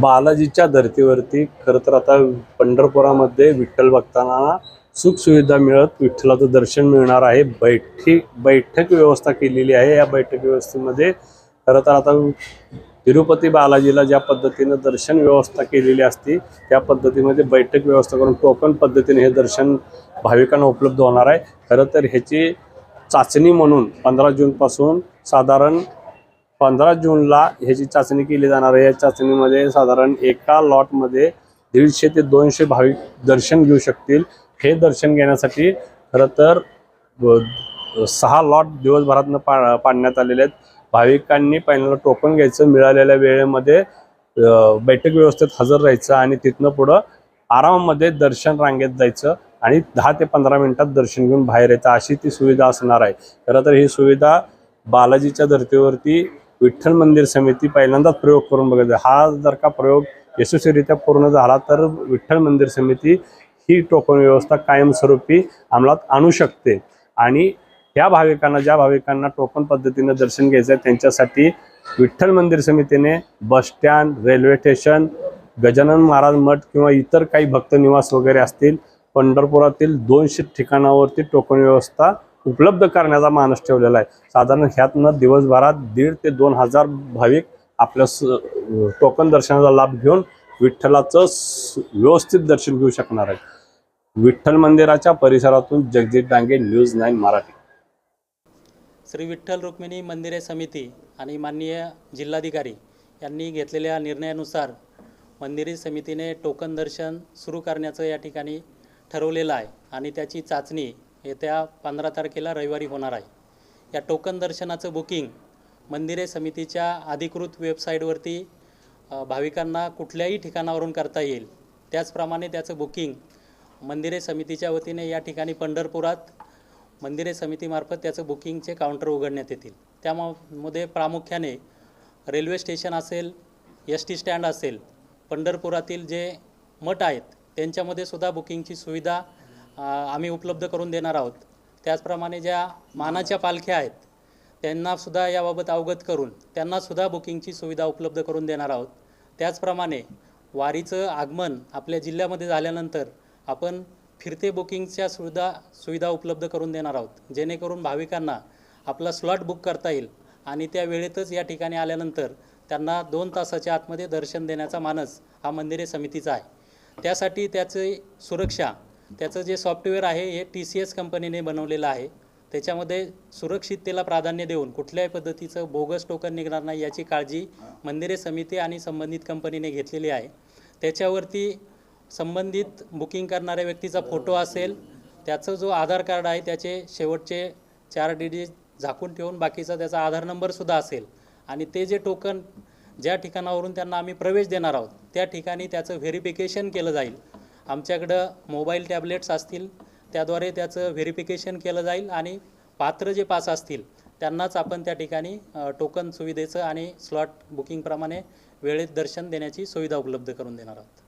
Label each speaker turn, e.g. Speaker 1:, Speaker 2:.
Speaker 1: बालाजीच्या धर्तीवरती खरं तर आता पंढरपुरामध्ये विठ्ठल भक्तांना सुखसुविधा मिळत विठ्ठलाचं दर्शन मिळणार आहे. बैठी बैठक व्यवस्था केलेली आहे. या बैठक व्यवस्थेमध्ये खरं तर आता तिरुपती बालाजीला ज्या पद्धतीनं दर्शन व्यवस्था केलेली असती त्या पद्धतीमध्ये बैठक व्यवस्था करून टोकन पद्धतीने हे दर्शन भाविकांना उपलब्ध होणार आहे. खरं तर ह्याची चाचणी म्हणून पंधरा जूनपासून साधारण पंधरा जूनला ह्याची चाचणी केली जाणार आहे. या चाचणीमध्ये साधारण एका लॉटमध्ये दीडशे ते दोनशे भाविक दर्शन घेऊ शकतील. हे दर्शन घेण्यासाठी खरं तर सहा लॉट दिवसभरातनं पा पाडण्यात आलेले आहेत. भाविकांनी पहिल्यांदा टोकन घ्यायचं. मिळालेल्या वेळेमध्ये बैठक व्यवस्थेत हजर राहायचं आणि तिथनं पुढं आरामामध्ये दर्शन रांगेत जायचं आणि दहा ते पंधरा मिनिटात दर्शन घेऊन बाहेर यायचं अशी ती सुविधा असणार आहे. खरं तर ही सुविधा बालाजीच्या धर्तीवरती विठ्ठल मंदिर समिती पहिल्यांदाच प्रयोग करून बघत हा जर का प्रयोग यशस्वीरित्या पूर्ण झाला तर विठ्ठल मंदिर समिती ही टोकन व्यवस्था कायमस्वरूपी अंमलात आणू शकते. आणि त्या भाविकांना ज्या भाविकांना टोकन पद्धतीनं दर्शन घ्यायचं आहे त्यांच्यासाठी विठ्ठल मंदिर समितीने bus stand railway station Gajanan Maharaj मठ किंवा इतर काही भक्त निवास वगैरे असतील पंढरपुरातील दोनशे ठिकाणावरती टोकन व्यवस्था उपलब्ध करण्याचा मानस ठेवलेला आहे. साधारण ह्यातनं दिवसभरात दीड ते दोन हजार भाविक आपल्या स- टोकन दर्शनाचा लाभ घेऊन विठ्ठलाचं व्यवस्थित दर्शन घेऊ शकणार आहे विठ्ठल मंदिराच्या परिसरातून जगजित डांगे न्यूज नाईन मराठी.
Speaker 2: श्री विठ्ठल रुक्मिणी मंदिरे समिती आणि माननीय जिल्हाधिकारी यांनी घेतलेल्या निर्णयानुसार मंदिरे समितीने टोकन दर्शन सुरू करण्याचं या ठिकाणी ठरवलेलं आहे आणि त्याची चाचणी येत्या पंधरा तारखेला रविवारी होणार आहे. या टोकन दर्शनाचं बुकिंग मंदिरे समितीच्या अधिकृत वेबसाईटवरती भाविकांना कुठल्याही ठिकाणावरून करता येईल. त्याचप्रमाणे त्याचं बुकिंग मंदिरे समितीच्या वतीने या ठिकाणी पंढरपुरात मंदिरे समितीमार्फत त्याचं बुकिंगचे काउंटर उघडण्यात येतील. त्यामध्ये प्रामुख्याने रेल्वे स्टेशन असेल एस टी स्टँड असेल पंढरपुरातील जे मठ आहेत त्यांच्यामध्ये सुद्धा बुकिंगची सुविधा आम्ही उपलब्ध करून देणार आहोत. त्याचप्रमाणे ज्या मानाच्या पालख्या आहेत त्यांनासुद्धा याबाबत अवगत करून त्यांनासुद्धा बुकिंगची सुविधा उपलब्ध करून देणार आहोत. त्याचप्रमाणे वारीचं आगमन आपल्या जिल्ह्यामध्ये झाल्यानंतर आपण फिरते बुकिंगच्या सुविधा सुविधा उपलब्ध करून देणार आहोत. जेणेकरून भाविकांना आपला स्लॉट बुक करता येईल आणि त्या वेळेतच या ठिकाणी आल्यानंतर त्यांना दोन तासाच्या आतमध्ये दर्शन देण्याचा मानस हा मंदिरे समितीचा आहे. त्यासाठी त्याची सुरक्षा त्याचं जे सॉफ्टवेअर आहे हे टी सी एस कंपनीने बनवलेलं आहे. त्याच्यामध्ये सुरक्षिततेला प्राधान्य देऊन कुठल्याही पद्धतीचं बोगस टोकन निघणार नाही याची काळजी मंदिरे समिती आणि संबंधित कंपनीने घेतलेली आहे. त्याच्यावरती संबंधित बुकिंग करणाऱ्या व्यक्तीचा फोटो असेल त्याचं जो आधार कार्ड आहे त्याचे शेवटचे चार डिजिट झाकून ठेवून बाकीचा त्याचा आधार नंबरसुद्धा असेल. आणि ते जे टोकन ज्या ठिकाणावरून त्यांना आम्ही प्रवेश देणार आहोत त्या ठिकाणी त्याचं व्हेरिफिकेशन केलं जाईल. आमच्याकडं मोबाईल टॅबलेट्स असतील त्याद्वारे त्याचं व्हेरिफिकेशन केलं जाईल आणि पात्र जे पास असतील त्यांनाच आपण त्या ठिकाणी टोकन सुविधेचं आणि स्लॉट बुकिंगप्रमाणे वेळेत दर्शन देण्याची सुविधा उपलब्ध करून देणार आहोत.